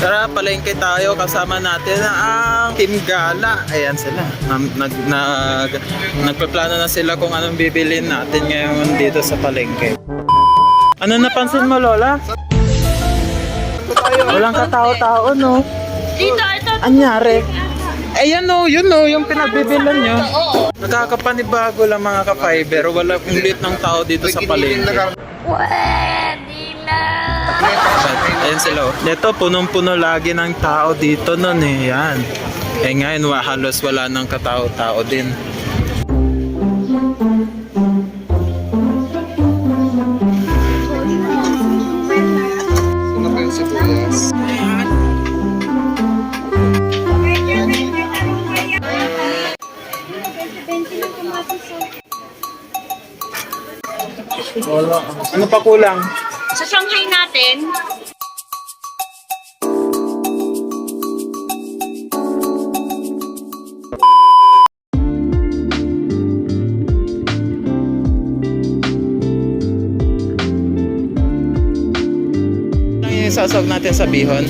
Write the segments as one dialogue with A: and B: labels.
A: Tara, palengke tayo. Kasama natin ang Team Gala. Ayan sila. Nag, nag, nag, nagpaplano na sila kung anong bibilin natin ngayon dito sa palengke. Ano napansin mo, Lola? Walang katao-tao, no?
B: Dito, ito.
A: Anyari? Ayan o, yun o, yung pinagbibilan nyo. Nakakapanibago lang mga ka-fiber. Wala kong lit ng tao dito sa palengke.
B: Na.
A: Ayan sila. oh. Dito, punong-puno lagi ng tao dito nun eh. Yan. Eh ngayon, wa, halos wala ng katao-tao din.
C: Ano
A: pa kulang?
B: Sa Shanghai natin,
A: sasawag natin sa bihon?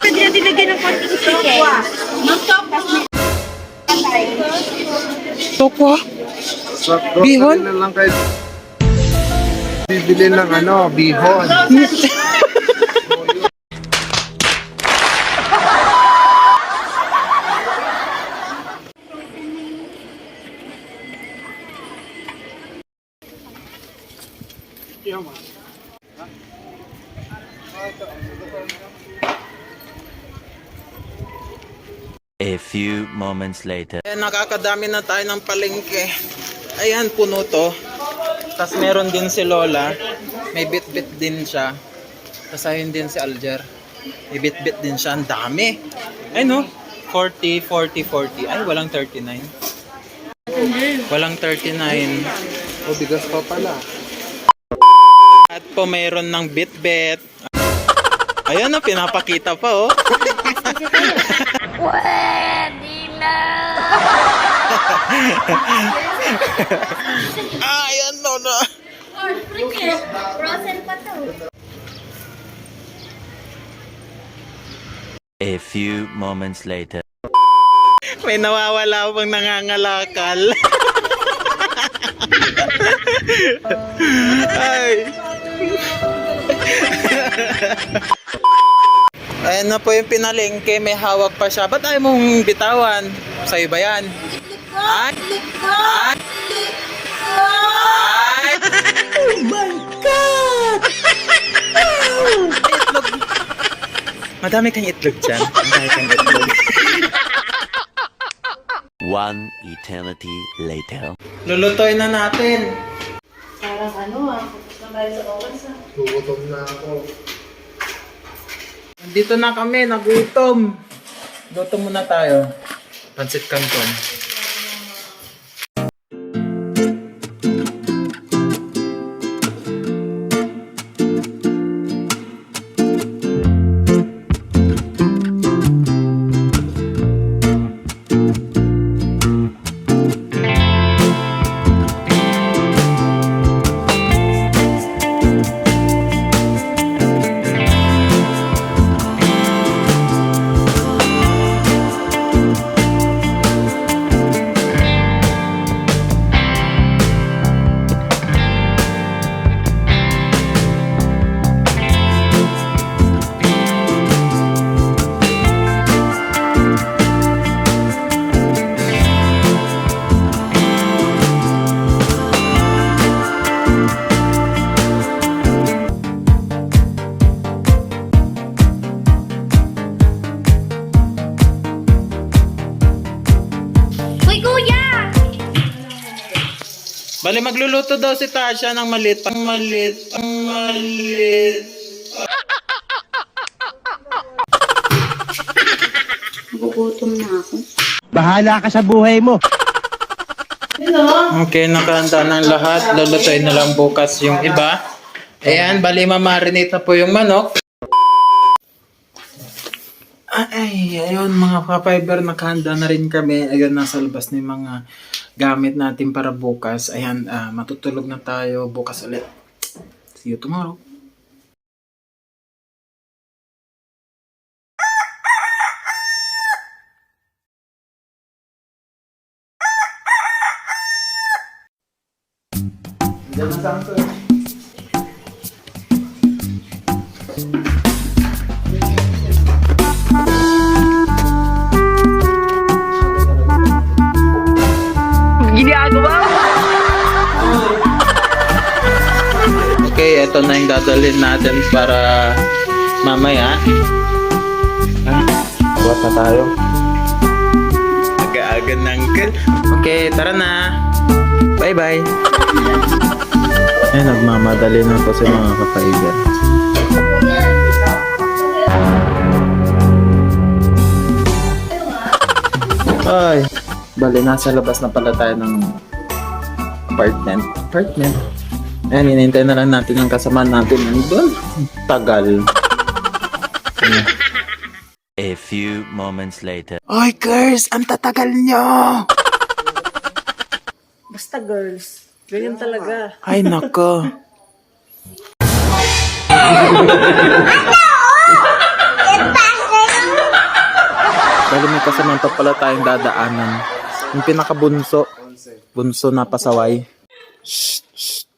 B: pwede natin lagyan ng konting chicken.
A: Tokwa?
C: Sa
A: Bihon?
C: na lang kayo. Bibili ng ano, bihon.
D: A few moments later.
A: Eh, nakakadami na tayo ng palengke. Ayan, puno to. Tapos meron din si Lola. May bit-bit din siya. Tapos ayun din si Alger. May bit-bit din siya. Ang dami. Ay no, 40, 40, 40. Ay, walang 39. Walang 39.
C: O, bigas pa pala.
A: At po mayroon ng bit-bit. Ayan na, pinapakita pa oh.
B: Pwede na.
A: Ah.
B: Frozen pa to.
D: A few moments later.
A: May nawawala pang nangangalakal. Ay. Ayan na po yung pinalengke, may hawak pa siya. Ba't ayaw mong bitawan? Sa'yo ba yan? Ay! Ay! Ay! Oh my God! Itlog. Madami kang itlog dyan. Madami kang itlog.
D: One eternity later.
A: Lulutoy na natin.
C: Gugutom na ako.
A: Nandito na kami, nagutom. Gutom muna tayo. Pansit canton. Bali, magluluto daw si Tasha ng malit. Ang malit. Ang malit.
B: Nagugutom na ako.
E: Bahala ka sa buhay mo.
A: Okay, nakahanda ng lahat. Lulutuin na lang bukas yung iba. Ayan, bali mamarinate na po yung manok. Ay, ayun mga ka-fiber, nakahanda na rin kami. Ayun, nasa labas yung mga gamit natin para bukas. Ayan, uh, matutulog na tayo bukas ulit. See you tomorrow. Diyan sa Okay, ito na yung dadalhin natin para mamaya. Buhat na tayo. Aga-aga ng uncle. Okay, tara na. Bye-bye. Eh, nagmamadali na po si mga kapaigan. Ay, bali, nasa labas na pala tayo ng apartment. Apartment? Ayan, hinihintay na lang natin yung kasama natin nandun. Tagal.
D: A few moments later.
A: Oy, girls! Ang tatagal nyo!
F: Basta girls. Ganyan talaga.
A: Ay, nako. Dahil may kasama pa pala tayong dadaanan. Yung pinakabunso. Bunso na pasaway.
B: Para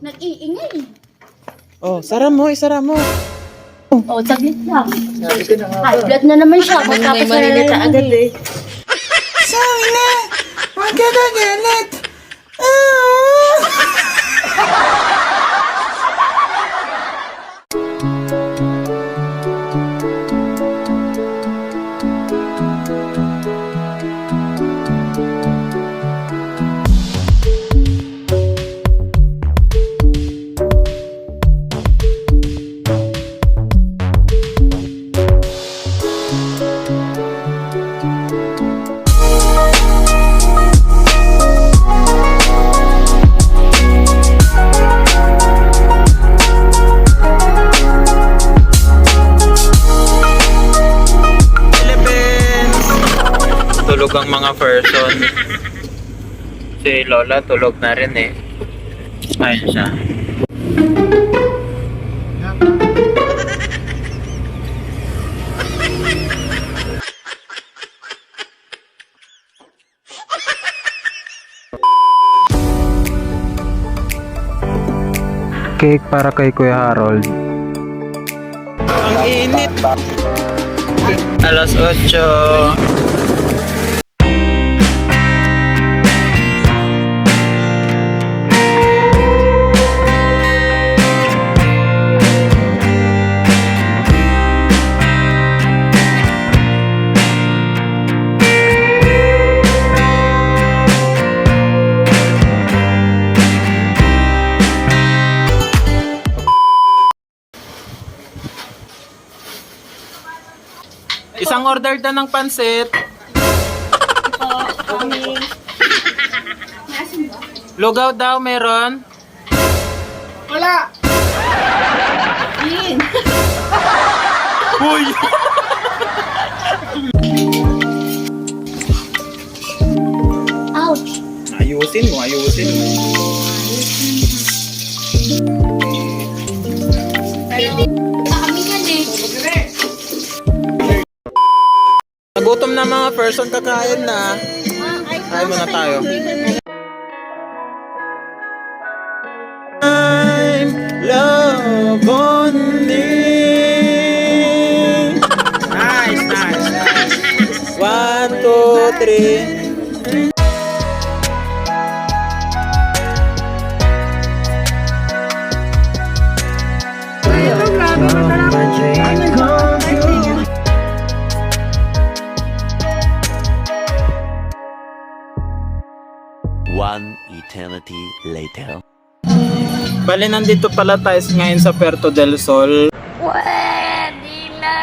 B: Nag-iingay.
A: Oh, sara mo, isara mo.
B: Oh, saglit lang. High blood na naman siya. Matapos na lang
F: agad eh.
A: Sorry na! Huwag ka na galit! Person. Si Lola tulog na rin eh. Ayun siya. Cake para kay Kuya Harold. Ang init! Alas 8. Isang order na ng pansit. Lugaw daw meron. Wala. Uy!
B: Ouch.
A: ayusin mo, ayusin mo.
B: Kami
A: person kakain na. Kain muna tayo. I'm love bonding. Nice, nice, nice. One, two, three. Bali, nandito pala tayo ngayon sa Puerto del Sol.
B: Pwede na.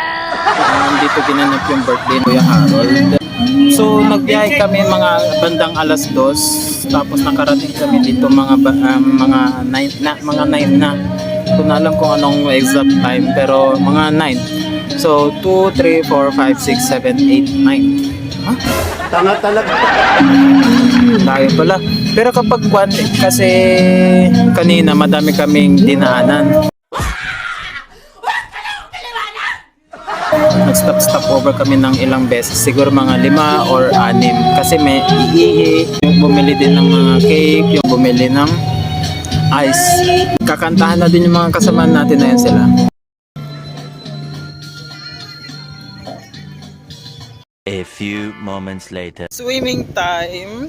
A: Nandito ginanap yung birthday Kuya Harold. So, nagbiyahe kami mga bandang alas dos. Tapos nakarating kami dito mga um, mga 9 na, mga 9 na. Hindi ko na alam kung anong exact time, pero mga 9. So, 2, 3, 4, 5, 6, 7, 8, 9. Ha?
E: Tanga talaga.
A: Tayo pala. Pero kapag kwan, kasi kanina madami kaming dinaanan. nag-stop-stop over kami ng ilang beses. Siguro mga lima or anim. Kasi may iihi, yung bumili din ng mga cake, yung bumili ng ice. Kakantahan na din yung mga kasama natin na yun sila.
D: A few moments later.
A: Swimming time.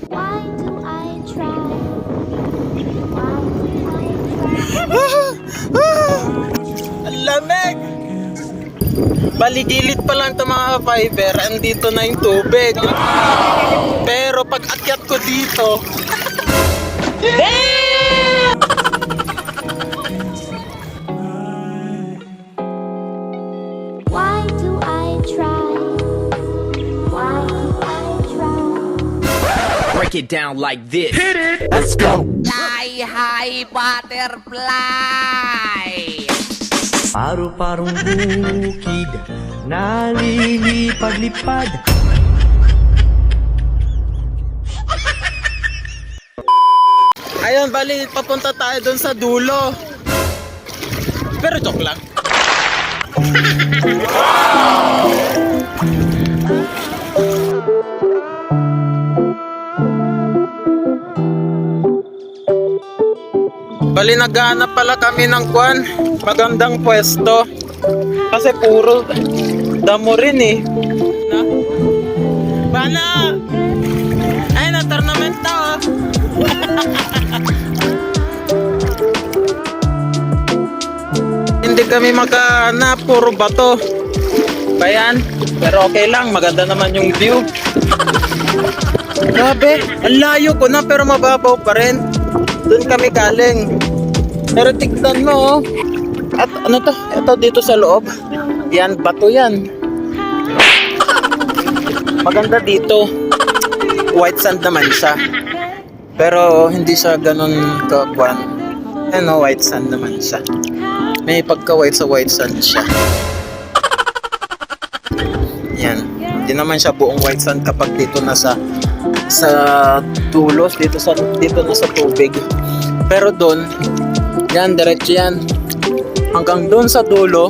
A: Baligilid pa lang ito mga fiber, andito na yung tubig. Pero pag akyat ko dito,
B: Why do I try? Why do I try?
G: break it down like this.
H: Fly high butterfly.
E: Paru-parong bukid Nalilipad-lipad
A: ayun, bali, papunta tayo dun sa dulo. Pero joke lang. Bali, naghahanap pala kami ng kwan. Magandang pwesto. Kasi puro damo rin eh. Na? Bana! Ay, na tournament to. oh. Hindi kami maghanap, puro bato. Bayan, pero okay lang, maganda naman yung view. Grabe, ang layo ko na pero mababaw pa rin. Doon kami galing. Pero tignan mo oh. At ano to? Ito dito sa loob. Yan, bato yan. Maganda dito. White sand naman siya. Pero hindi siya ganun kakwan. Ano, white sand naman siya. May pagka-white sa white sand siya. Yan. Hindi naman siya buong white sand kapag dito na sa sa tulos dito sa dito na sa tubig. Pero doon, yan diretso yan. Hanggang doon sa dulo.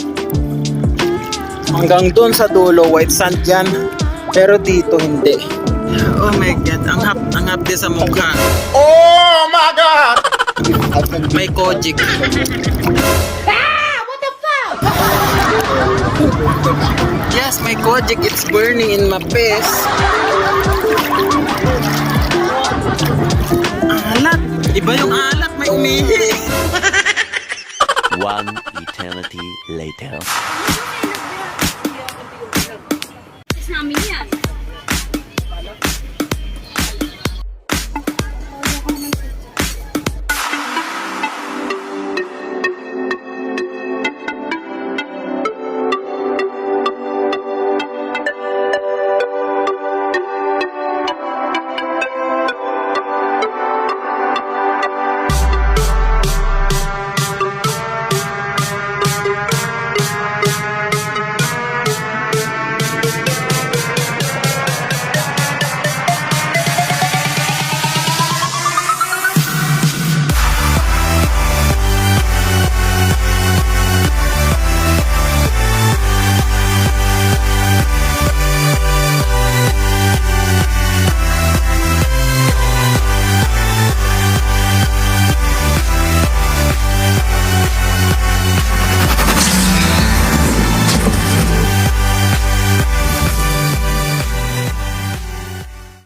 A: Hanggang doon sa dulo white sand yan. Pero dito hindi. Oh my god, ang hap ang hapde sa mukha. Oh my god. May kojic. Yes, my kojic, it's burning in my face. Alat! Iba yung alat, may umihi.
D: One eternity later.
B: namin yan.